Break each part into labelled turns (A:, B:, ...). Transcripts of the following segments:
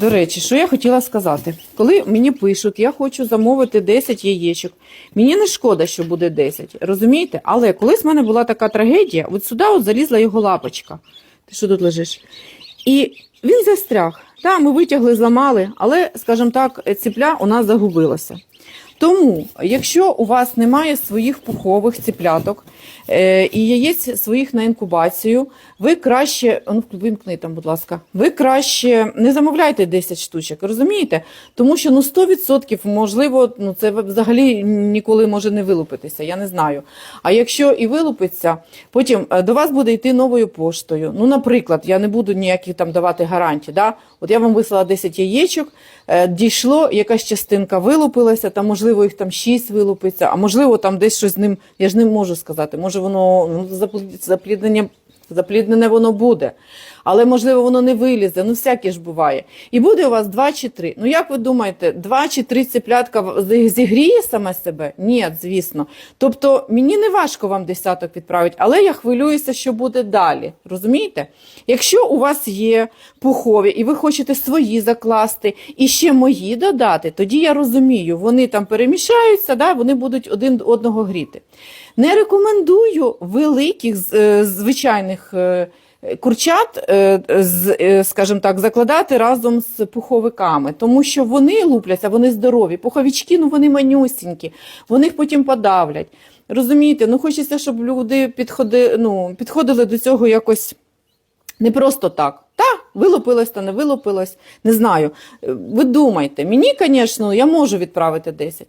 A: До речі, що я хотіла сказати? Коли мені пишуть, я хочу замовити 10 яєчок, мені не шкода, що буде 10, розумієте? Але колись в мене була така трагедія, от сюди от залізла його лапочка. Ти що тут лежиш? І він застряг. Так, ми витягли, зламали, але, скажімо так, ціпля у нас загубилася. Тому, якщо у вас немає своїх пухових ціпляток е, і яєць своїх на інкубацію, ви краще, ну, вимкни там, будь ласка, ви краще не замовляйте 10 штучок, розумієте? Тому що ну 100% можливо, ну це взагалі ніколи може не вилупитися, я не знаю. А якщо і вилупиться, потім е, до вас буде йти новою поштою. Ну, наприклад, я не буду ніяких там давати гарантій. Да? От я вам вислала 10 яєчок, е, дійшло, якась частинка вилупилася, там, можливо, їх там шість вилупиться, а можливо, там десь щось з ним, я ж не можу сказати, може воно ну, запліднення. Запліднене воно буде, але можливо воно не вилізе. Ну всяке ж буває. І буде у вас два чи три. Ну як ви думаєте, два чи три ціплятка зігріє саме себе? Ні, звісно. Тобто мені не важко вам десяток відправити, але я хвилююся, що буде далі. Розумієте? Якщо у вас є пухові і ви хочете свої закласти і ще мої додати, тоді я розумію, вони там перемішаються, да, вони будуть один одного гріти. Не рекомендую великих е, звичайних е, курчат, е, е, скажімо так, закладати разом з пуховиками, тому що вони лупляться, вони здорові. Пуховички, ну вони манюсінькі, вони їх потім подавлять. Розумієте, ну хочеться, щоб люди підходи, ну, підходили до цього якось не просто так. Та, вилупилось та не вилупилось, не знаю. Ви думайте, мені, звісно, я можу відправити 10.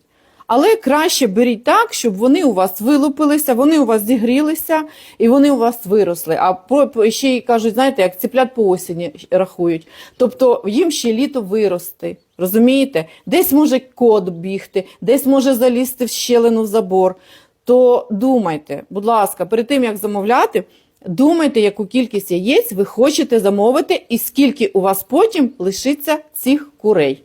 A: Але краще беріть так, щоб вони у вас вилупилися, вони у вас зігрілися і вони у вас виросли. А по- ще й кажуть, знаєте, як ціплят по осені рахують. Тобто їм ще літо вирости. Розумієте? Десь може кот бігти, десь може залізти в щелину в забор. То думайте, будь ласка, перед тим як замовляти, думайте, яку кількість яєць ви хочете замовити, і скільки у вас потім лишиться цих курей.